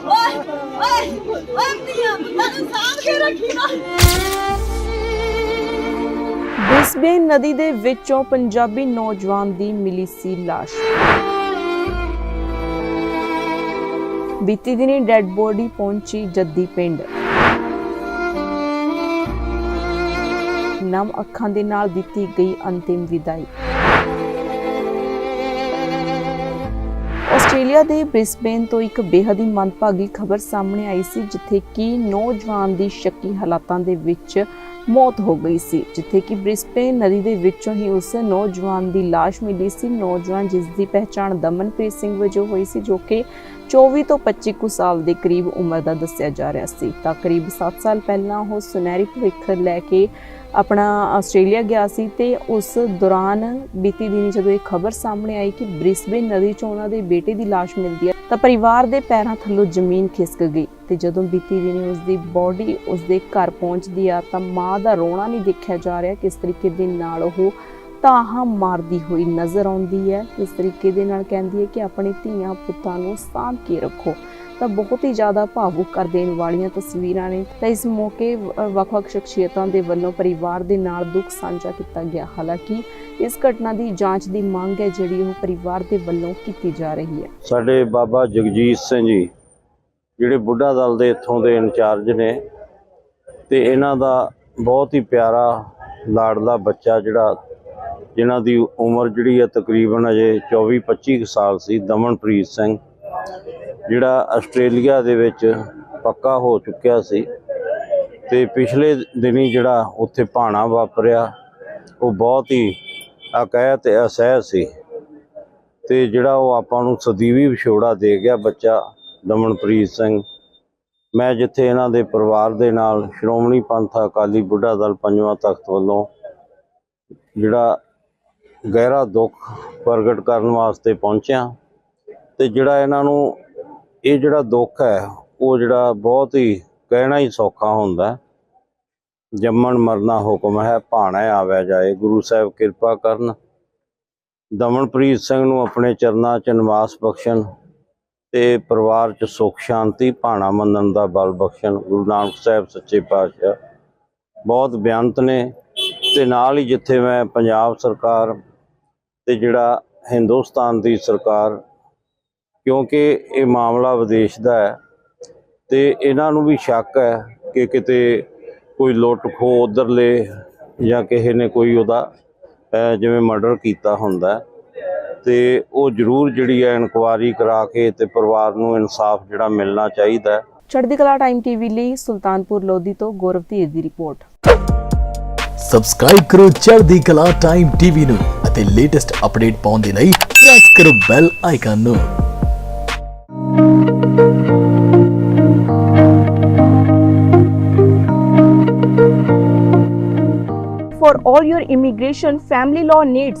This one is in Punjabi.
ਓਏ ਓਏ ਓਏ ਮੀਆਂ ਤੈਨੂੰ ਸਾਂਭ ਕੇ ਰੱਖੀ ਨਾ। ਬ੍ਰਿਸਬੇਨ ਨਦੀ ਦੇ ਵਿੱਚੋਂ ਪੰਜਾਬੀ ਨੌਜਵਾਨ ਦੀ ਮਿਲੀ ਸੀ ਲਾਸ਼। ਬੀਤੀ ਦਿਨੀ ਡੈੱਡ ਬੋਡੀ ਪਹੁੰਚੀ ਜੱਦੀ ਪਿੰਡ। ਨਮ ਅੱਖਾਂ ਦੇ ਨਾਲ ਦਿੱਤੀ ਗਈ ਅੰਤਿਮ ਵਿਦਾਈ। ਆਸਟ੍ਰੇਲੀਆ ਦੇ ਬ੍ਰਿਸਬੇਨ ਤੋਂ ਇੱਕ ਬੇਹੱਦ ਹੀ ਮੰਦਭਾਗੀ ਖਬਰ ਸਾਹਮਣੇ ਆਈ ਸੀ, ਜਿੱਥੇ ਕਿ ਨੌਜਵਾਨ ਦੀ ਸ਼ੱਕੀ ਹਾਲਾਤਾਂ ਦੇ ਵਿੱਚ ਮੌਤ ਹੋ ਗਈ ਸੀ, ਜਿੱਥੇ ਕਿ ਬ੍ਰਿਸਬੇਨ ਨਦੀ ਦੇ ਵਿੱਚੋਂ ਹੀ ਉਸ ਨੌਜਵਾਨ ਦੀ ਲਾਸ਼ ਮਿਲੀ ਸੀ। ਨੌਜਵਾਨ ਜਿਸ ਦੀ ਪਹਿਚਾਣ ਦਮਨਪ੍ਰੀਤ ਸਿੰਘ ਵਜੋਂ ਹੋਈ ਸੀ, ਜੋ ਕਿ 24 ਤੋਂ 25 ਕੁ ਸਾਲ ਦੇ ਕਰੀਬ ਉਮਰ ਦਾ ਦੱਸਿਆ ਜਾ ਰਿਹਾ ਸੀ। ਤਾਂ ਕਰੀਬ 7 ਸਾਲ ਪਹਿਲਾਂ ਉਹ ਸੁਨਹਿਰੀ ਭਵਿੱਖ ਲੈ ਕੇ ਆਪਣਾ ਆਸਟ੍ਰੇਲੀਆ ਗਿਆ ਸੀ ਤੇ ਉਸ ਦੌਰਾਨ ਬੀਤੀ ਦਿਨੀ ਜਦੋਂ ਇਹ ਖਬਰ ਸਾਹਮਣੇ ਆਈ ਕਿ ਬ੍ਰਿਸਬੇਨ ਨਦੀ 'ਚੋਂ ਉਹਨਾਂ ਦੇ ਬੇਟੇ ਦੀ ਲਾਸ਼ ਮਿਲਦੀ ਹੈ, ਤਾਂ ਪਰਿਵਾਰ ਦੇ ਪੈਰਾਂ ਥੱਲੋਂ ਜ਼ਮੀਨ ਖਿਸਕ ਗਈ। ਤੇ ਜਦੋਂ ਬੀਤੀ ਦਿਨੀ ਉਸ ਦੀ ਬੋਡੀ ਉਸ ਦੇ ਘਰ ਪਹੁੰਚਦੀ ਆ ਤਾਂ ਮਾਂ ਦਾ ਰੋਣਾ ਨਹੀਂ ਦੇਖਿਆ ਜਾ ਰਿਹਾ ਕਿਸ ਤਰੀਕੇ ਦੇ ਨਾਲ ਉਹ ਤਾਹਾਂ ਮਾਰਦੀ ਹੋਈ ਨਜ਼ਰ ਆਉਂਦੀ ਹੈ ਇਸ ਤਰੀਕੇ ਦੇ ਨਾਲ ਕਹਿੰਦੀ ਹੈ ਕਿ ਆਪਣੇ ਧੀਆਂ ਪੁੱਤਾਂ ਨੂੰ ਸਾਂਭ ਕੇ ਰੱਖੋ। ਤਾਂ ਬਹੁਤ ਹੀ ਜ਼ਿਆਦਾ ਭਾਵੁਕ ਕਰ ਦੇਣ ਵਾਲੀਆਂ ਤਸਵੀਰਾਂ ਨੇ। ਤਾਂ ਇਸ ਮੌਕੇ ਵੱਖ-ਵੱਖ ਸ਼ਖਸੀਅਤਾਂ ਦੇ ਵੱਲੋਂ ਪਰਿਵਾਰ ਦੇ ਨਾਲ ਦੁੱਖ ਸਾਂਝਾ ਕੀਤਾ ਗਿਆ। ਹਾਲਾਂਕਿ ਇਸ ਘਟਨਾ ਦੀ ਜਾਂਚ ਦੀ ਮੰਗ ਹੈ ਜਿਹੜੀ ਉਹ ਪਰਿਵਾਰ ਦੇ ਵੱਲੋਂ ਕੀਤੀ ਜਾ ਰਹੀ ਹੈ। ਸਾਡੇ ਬਾਬਾ ਜਗਜੀਤ ਸਿੰਘ ਜੀ ਜਿਹੜੇ ਬੁੱਢਾ ਦਲ ਦੇ ਇੱਥੋਂ ਦੇ ਇੰਚਾਰਜ ਨੇ ਤੇ ਇਹਨਾਂ ਦਾ ਬਹੁਤ ਹੀ ਪਿਆਰਾ ਲਾਡਲਾ ਬੱਚਾ ਜਿਹੜਾ ਜਿਨ੍ਹਾਂ ਦੀ ਉਮਰ ਜਿਹੜੀ ਹੈ ਤਕਰੀਬਨ ਅਜੇ 24 25 ਕੁ ਸਾਲ ਸੀ, ਦਮਨਪ੍ਰੀਤ ਸਿੰਘ, ਜਿਹੜਾ ਆਸਟ੍ਰੇਲੀਆ ਦੇ ਵਿੱਚ ਪੱਕਾ ਹੋ ਚੁੱਕਿਆ ਸੀ ਤੇ ਪਿਛਲੇ ਦਿਨੀ ਜਿਹੜਾ ਉੱਥੇ ਭਾਣਾ ਵਾਪਰਿਆ, ਉਹ ਬਹੁਤ ਹੀ ਅਕਹਿ ਤੇ ਅਸਹਿ ਸੀ ਤੇ ਜਿਹੜਾ ਉਹ ਆਪਾਂ ਨੂੰ ਸਦੀਵੀ ਵਿਛੋੜਾ ਦੇ ਗਿਆ ਬੱਚਾ ਦਮਨਪ੍ਰੀਤ ਸਿੰਘ। ਮੈਂ ਜਿੱਥੇ ਇਹਨਾਂ ਦੇ ਪਰਿਵਾਰ ਦੇ ਨਾਲ ਸ਼੍ਰੋਮਣੀ ਪੰਥ ਅਕਾਲੀ ਬੁੱਢਾ ਦਲ ਪੰਜਵਾਂ ਤਖਤ ਵੱਲੋਂ ਜਿਹੜਾ ਗਹਿਰਾ ਦੁੱਖ ਪ੍ਰਗਟ ਕਰਨ ਵਾਸਤੇ ਪਹੁੰਚਿਆ ਤੇ ਜਿਹੜਾ ਇਹਨਾਂ ਨੂੰ ਇਹ ਜਿਹੜਾ ਦੁੱਖ ਹੈ, ਉਹ ਜਿਹੜਾ ਬਹੁਤ ਹੀ ਕਹਿਣਾ ਹੀ ਸੌਖਾ ਹੁੰਦਾ। ਜੰਮਣ ਮਰਨਾ ਹੁਕਮ ਹੈ, ਭਾਣਾ ਆਵੈ ਜਾਏ, ਗੁਰੂ ਸਾਹਿਬ ਕਿਰਪਾ ਕਰਨ। ਦਮਨਪ੍ਰੀਤ ਸਿੰਘ ਨੂੰ ਆਪਣੇ ਚਰਨਾਂ 'ਚ ਨਿਵਾਸ ਬਖਸ਼ਣ ਤੇ ਪਰਿਵਾਰ 'ਚ ਸੁਖ, ਸ਼ਾਂਤੀ, ਭਾਣਾ ਮੰਨਣ ਦਾ ਬਲ ਬਖਸ਼ਣ, ਗੁਰੂ ਨਾਨਕ ਸਾਹਿਬ ਸੱਚੇ ਪਾਤਸ਼ਾਹ। ਬਹੁਤ ਬੇਅੰਤ ਨੇ ਤੇ ਨਾਲ ਹੀ ਜਿੱਥੇ ਮੈਂ ਪੰਜਾਬ ਸਰਕਾਰ ਤੇ ਜਿਹੜਾ ਹਿੰਦੁਸਤਾਨ ਦੀ ਸਰਕਾਰ, ਕਿਉਂਕਿ ਇਹ ਮਾਮਲਾ ਵਿਦੇਸ਼ ਦਾ ਹੈ ਤੇ ਇਹਨਾਂ ਨੂੰ ਵੀ ਸ਼ੱਕ ਹੈ ਕਿ ਕਿਤੇ ਕੋਈ ਲੁੱਟ ਖੋ ਉਧਰਲੇ ਜਾਂ ਕਿਸੇ ਨੇ ਕੋਈ ਉਹਦਾ ਜਿਵੇਂ ਮਰਡਰ ਕੀਤਾ ਹੁੰਦਾ ਤੇ ਉਹ ਜ਼ਰੂਰ ਜਿਹੜੀ ਹੈ ਇਨਕੁਆਰੀ ਕਰਾ ਕੇ ਤੇ ਪਰਿਵਾਰ ਨੂੰ ਇਨਸਾਫ ਜਿਹੜਾ ਮਿਲਣਾ ਚਾਹੀਦਾ ਚੜ੍ਹਦੀ ਕਲਾ ਟਾਈਮ ਟੀਵੀ ਲਈ ਸੁਲਤਾਨਪੁਰ ਲੋਧੀ ਤੋਂ ਗੌਰਵ ਧੀਰ ਦੀ ਰਿਪੋਰਟ। ਸਬਸਕ੍ਰਾਈਬ ਕਰੋ ਚੜ੍ਹਦੀ ਕਲਾ ਟਾਈਮ ਟੀਵੀ ਨੂੰ ਅਤੇ ਲੇਟੈਸਟ ਅਪਡੇਟ ਪਾਉਣ ਦੇ ਲਈ ਪ੍ਰੈਸ ਕਰੋ ਬੈਲ ਆਈਕਨ ਨੂੰ। For all your immigration family law needs,